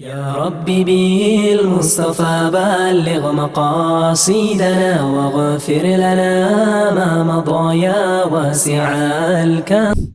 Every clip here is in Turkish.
يا رب بالمصطفى بلغ مقاصدنا واغفر لنا ما مضى يا واسع الكرم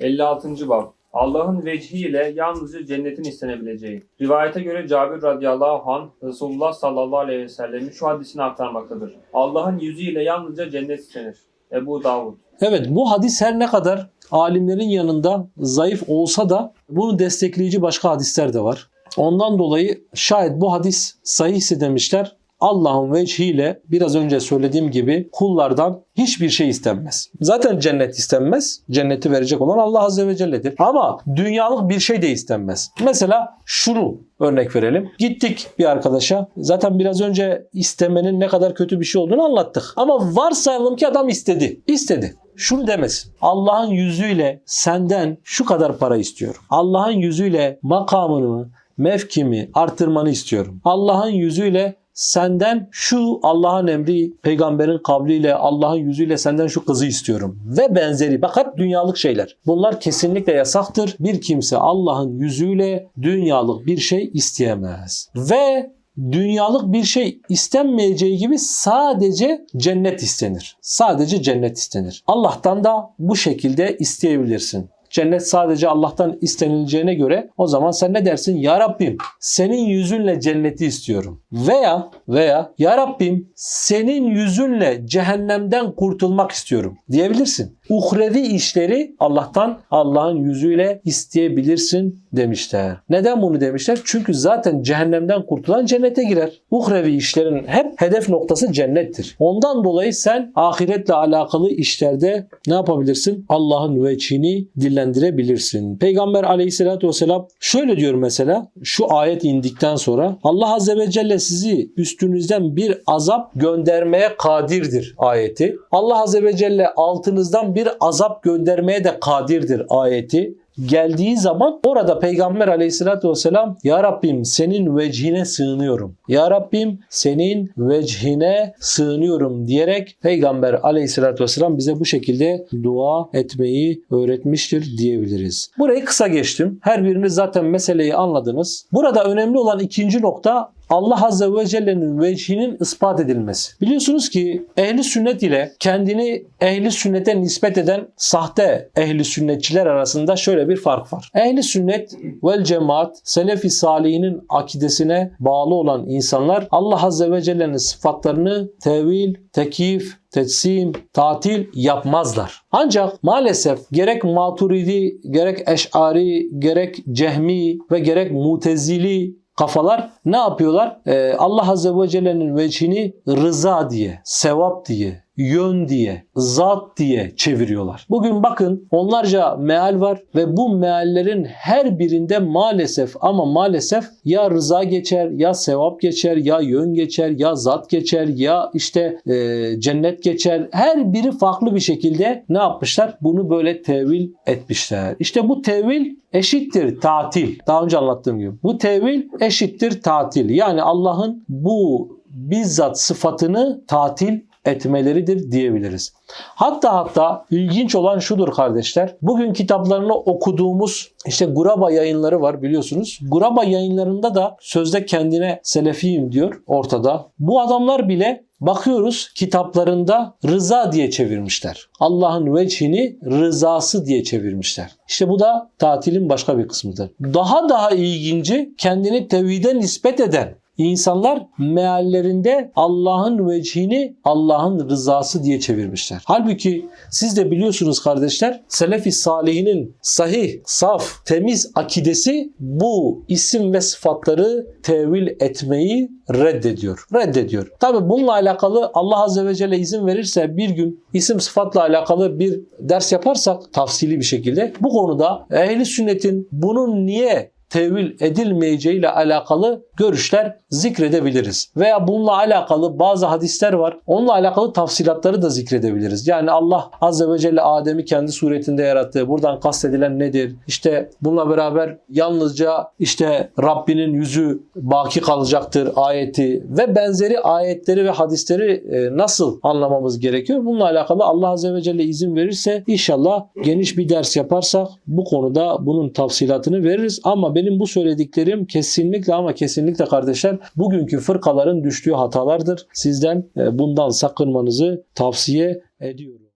56. Bab Allah'ın vecihiyle yalnızca cennetin istenebileceği. Rivayete göre Cabir radıyallahu anh Resulullah sallallahu aleyhi ve sellemin şu hadisini aktarmaktadır. Allah'ın yüzüyle yalnızca cennet istenir. Ebu Davud. Evet bu hadis her ne kadar alimlerin yanında zayıf olsa da bunu destekleyici başka hadisler de var. Ondan dolayı şayet bu hadis sahihse demişler Allah'ın vecihiyle biraz önce söylediğim gibi kullardan hiçbir şey istenmez. Zaten cennet istenmez. Cenneti verecek olan Allah Azze ve Celle'dir. Ama dünyalık bir şey de istenmez. Mesela şunu örnek verelim. Gittik bir arkadaşa. Zaten biraz önce istemenin ne kadar kötü bir şey olduğunu anlattık. Ama varsayalım ki adam istedi. İstedi. Şunu demesin. Allah'ın yüzüyle senden şu kadar para istiyorum. Allah'ın yüzüyle makamını, mevkimi artırmanı istiyorum. Allah'ın yüzüyle senden şu Allah'ın emri, peygamberin kavliyle, Allah'ın yüzüyle senden şu kızı istiyorum ve benzeri. Hep dünyalık şeyler. Bunlar kesinlikle yasaktır. Bir kimse Allah'ın yüzüyle dünyalık bir şey isteyemez. Ve dünyalık bir şey istenmeyeceği gibi sadece cennet istenir. Sadece cennet istenir. Allah'tan da bu şekilde isteyebilirsin. Cennet sadece Allah'tan istenileceğine göre o zaman sen ne dersin? Ya Rabbim senin yüzünle cenneti istiyorum. Veya veya Ya Rabbim senin yüzünle cehennemden kurtulmak istiyorum diyebilirsin. Uhrevi işleri Allah'tan Allah'ın yüzüyle isteyebilirsin demişler. Neden bunu demişler? Çünkü zaten cehennemden kurtulan cennete girer. Uhrevi işlerin hep hedef noktası cennettir. Ondan dolayı sen ahiretle alakalı işlerde ne yapabilirsin? Allah'ın veçhini dillendirebilirsin. Peygamber aleyhissalatü vesselam şöyle diyor mesela şu ayet indikten sonra Allah azze ve celle sizi üstünüzden bir azap göndermeye kadirdir ayeti. Allah azze ve celle altınızdan bir azap göndermeye de kadirdir ayeti geldiği zaman orada Peygamber aleyhissalatü vesselam Ya Rabbim senin vecihine sığınıyorum. Ya Rabbim senin vecihine sığınıyorum diyerek Peygamber aleyhissalatü vesselam bize bu şekilde dua etmeyi öğretmiştir diyebiliriz. Burayı kısa geçtim. Her biriniz zaten meseleyi anladınız. Burada önemli olan ikinci nokta Allah Azze ve Celle'nin vecihinin ispat edilmesi. Biliyorsunuz ki ehli sünnet ile kendini ehli sünnete nispet eden sahte ehli sünnetçiler arasında şöyle bir fark var. Ehli sünnet vel cemaat selefi salihinin akidesine bağlı olan insanlar Allah Azze ve Celle'nin sıfatlarını tevil, tekif, tetsim, tatil yapmazlar. Ancak maalesef gerek maturidi, gerek eş'ari, gerek cehmi ve gerek mutezili kafalar ne yapıyorlar? Ee, Allah Azze ve Celle'nin vecihini rıza diye, sevap diye, yön diye, zat diye çeviriyorlar. Bugün bakın onlarca meal var ve bu meallerin her birinde maalesef ama maalesef ya rıza geçer, ya sevap geçer, ya yön geçer, ya zat geçer, ya işte e, cennet geçer. Her biri farklı bir şekilde ne yapmışlar? Bunu böyle tevil etmişler. İşte bu tevil eşittir tatil. Daha önce anlattığım gibi. Bu tevil eşittir tatil. Yani Allah'ın bu bizzat sıfatını tatil etmeleridir diyebiliriz. Hatta hatta ilginç olan şudur kardeşler. Bugün kitaplarını okuduğumuz işte Guraba yayınları var biliyorsunuz. Guraba yayınlarında da sözde kendine selefiyim diyor ortada. Bu adamlar bile Bakıyoruz kitaplarında rıza diye çevirmişler. Allah'ın vecihini rızası diye çevirmişler. İşte bu da tatilin başka bir kısmıdır. Daha daha ilginci kendini tevhide nispet eden İnsanlar meallerinde Allah'ın vecihini Allah'ın rızası diye çevirmişler. Halbuki siz de biliyorsunuz kardeşler Selefi Salihinin sahih, saf, temiz akidesi bu isim ve sıfatları tevil etmeyi reddediyor. Reddediyor. Tabi bununla alakalı Allah Azze ve Celle izin verirse bir gün isim sıfatla alakalı bir ders yaparsak tafsili bir şekilde bu konuda ehli sünnetin bunun niye tevil edilmeyeceği ile alakalı görüşler zikredebiliriz. Veya bununla alakalı bazı hadisler var. Onunla alakalı tafsilatları da zikredebiliriz. Yani Allah Azze ve Celle Adem'i kendi suretinde yarattı. Buradan kastedilen nedir? İşte bununla beraber yalnızca işte Rabbinin yüzü baki kalacaktır ayeti ve benzeri ayetleri ve hadisleri e, nasıl anlamamız gerekiyor? Bununla alakalı Allah Azze ve Celle izin verirse inşallah geniş bir ders yaparsak bu konuda bunun tafsilatını veririz. Ama benim bu söylediklerim kesinlikle ama kesinlikle kardeşler bugünkü fırkaların düştüğü hatalardır. Sizden e, bundan sakınmanızı tavsiye ediyorum.